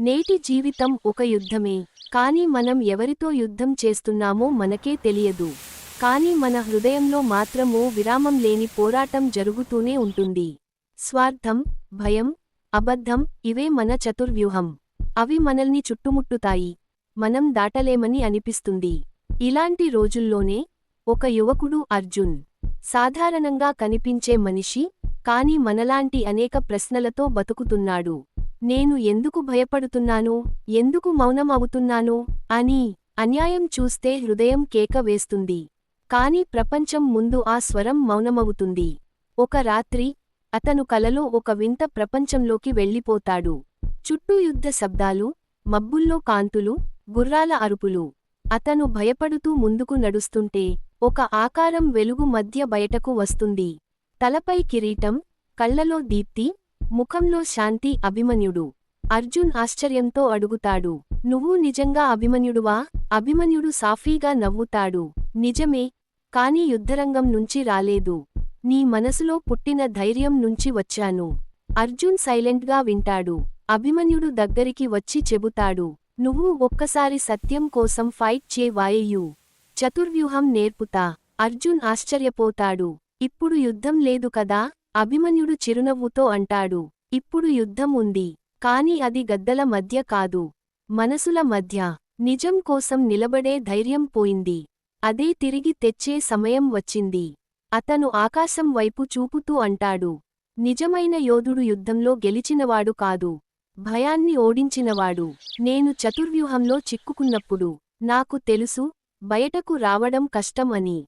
నేటి జీవితం ఒక యుద్ధమే. కాని మనం ఎవరితో యుద్ధం చేస్తున్నామో మనకే తెలియదు. కాని మన హృదయంలో మాత్రమో విరామం లేని పోరాటం జరుగుతూనే ఉంటుంది. స్వార్థం భయం అబద్ధం ఇవే మన చతుర్వ్యూహం. అవి మనల్ని చుట్టుముట్టుతాయి. మనం దాటలేమని అనిపిస్తుంది. ఇలాంటి రోజుల్లోనే ఒక యువకుడు అర్జున్. సాధారణంగా కనిపించే మనిషి కాని మనలాంటి అనేక ప్రశ్నలతో బతుకుతున్నాడు. నేను ఎందుకు భయపడుతున్నాను? ఎందుకు మౌనం అవుతున్నాను అని అన్యాయం చూస్తే హృదయం కేక వేస్తుంది. కాని ప్రపంచం ముందు ఆ స్వరం మౌనమవుతుంది. ఒక రాత్రి అతను కలలో ఒక వింత ప్రపంచంలోకి వెళ్ళిపోతాడు. చుట్టూ యుద్ధ శబ్దాలు మబ్బుల్లో కాంతులు గుర్రాల అరుపులు. అతను భయపడుతూ ముందుకు నడుస్తుంటే ఒక ఆకారం వెలుగు మధ్య బయటకు వస్తుంది. తలపై కిరీటం కళ్ళలో దీప్తి ముఖంలో శాంతి అభిమన్యుడు. అర్జున్ ఆశ్చర్యంతో అడుగుతాడు. నువ్వు నిజంగా అభిమన్యుడువా? అభిమన్యుడు సాఫీగా నవ్వుతాడు. నిజమే కాని యుద్ధరంగం నుంచి రాలేదు. నీ మనసులో పుట్టిన ధైర్యం నుంచి వచ్చాను. అర్జున్ సైలెంట్గా వింటాడు. అభిమన్యుడు దగ్గరికి వచ్చి చెబుతాడు. నువ్వు ఒక్కసారి సత్యం కోసం ఫైట్ చే వాయయు చతుర్వ్యూహం నేర్పుతా. అర్జున్ ఆశ్చర్యపోతాడు. ఇప్పుడు యుద్ధం లేదు కదా? అభిమన్యుడు చిరునవ్వుతో అంటాడు ఇప్పుడు యుద్ధం ఉంది కాని అది గద్దల మధ్య కాదు. మనసుల మధ్య. నిజం కోసం నిలబడే ధైర్యం పోయింది. అదే తిరిగి తెచ్చే సమయం వచ్చింది. అతను ఆకాశం వైపు చూపుతూ అంటాడు నిజమైన యోధుడు యుద్ధంలో గెలిచినవాడు కాదు. భయాన్ని ఓడించినవాడు. నేను చతుర్వ్యూహంలో చిక్కుకున్నప్పుడు నాకు తెలుసు బయటకు రావడం కష్టం అని.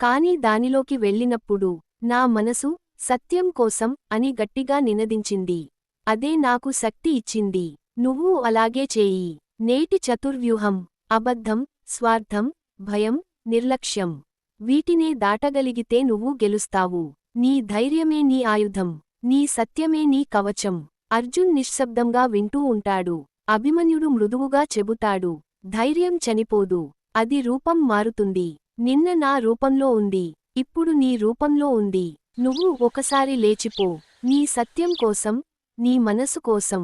కాని దానిలోకి వెళ్ళినప్పుడు నా మనసు సత్యం కోసం అని గట్టిగా నినదించింది. అదే నాకు శక్తి ఇచ్చింది. నువ్వు అలాగే చేయి. నేటి చతుర్వ్యూహం అబద్ధం స్వార్థం భయం నిర్లక్ష్యం. వీటినే దాటగలిగితే నువ్వు గెలుస్తావు. నీ ధైర్యమే నీ ఆయుధం. నీ సత్యమే నీ కవచం. అర్జున్ నిశ్శబ్దంగా వింటూ ఉంటాడు. అభిమన్యుడు మృదువుగా చెబుతాడు. ధైర్యం చనిపోదు. అది రూపం మారుతుంది. నిన్న నా రూపంలో ఉంది. ఇప్పుడు నీ రూపంలో ఉంది. నువ్వు ఒకసారి లేచిపో. నీ సత్యం కోసం నీ మనసు కోసం.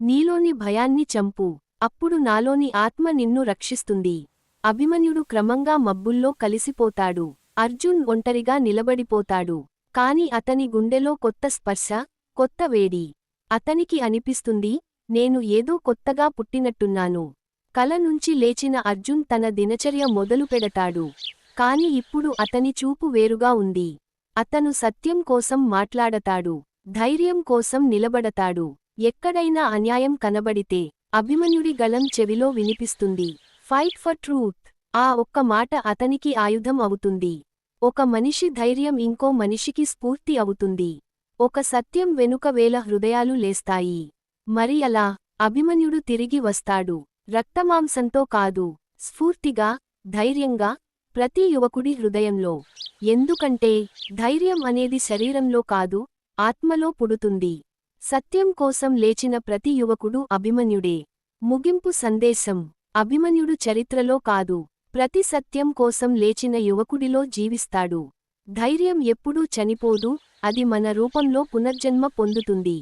నీలోని భయాన్ని చంపు. అప్పుడు నాలోని ఆత్మ నిన్ను రక్షిస్తుంది. అభిమన్యుడు క్రమంగా మబ్బుల్లో కలిసిపోతాడు. అర్జున్ ఒంటరిగా నిలబడిపోతాడు. కాని అతని గుండెలో కొత్త స్పర్శ కొత్త వేడి. అతనికి అనిపిస్తుంది నేను ఏదో కొత్తగా పుట్టినట్టున్నాను. కల నుంచి లేచిన అర్జున్ తన దినచర్య మొదలుపెడతాడు. కాని ఇప్పుడు అతని చూపు వేరుగా ఉంది. అతను సత్యం కోసం మాట్లాడతాడు ధైర్యం కోసం నిలబడతాడు ఎక్కడైనా అన్యాయం కనబడితే అభిమన్యుడి గళం చెవిలో వినిపిస్తుంది. Fight for truth. ఆ ఒక్క మాట అతనికి ఆయుధం అవుతుంది. ఒక మనిషి ధైర్యం ఇంకో మనిషికి స్ఫూర్తి అవుతుంది. ఒక సత్యం వెనుక వేల హృదయాలు లేస్తాయి. మరి అలా అభిమన్యుడు తిరిగి వస్తాడు. రక్తమాంసంతో కాదు స్ఫూర్తిగా ధైర్యంగా ప్రతి యువకుడి హృదయంలో. ఎందుకంటే ధైర్యం అనేది శరీరంలో కాదు ఆత్మలో పుడుతుంది. సత్యం కోసం లేచిన ప్రతి యువకుడు అభిమన్యుడే. ముగింపు సందేశం. అభిమన్యుడు చరిత్రలో కాదు ప్రతి సత్యం కోసం లేచిన యువకుడిలో జీవిస్తాడు. ధైర్యం ఎప్పుడూ చనిపోదు అది మన రూపంలో పునర్జన్మ పొందుతుంది.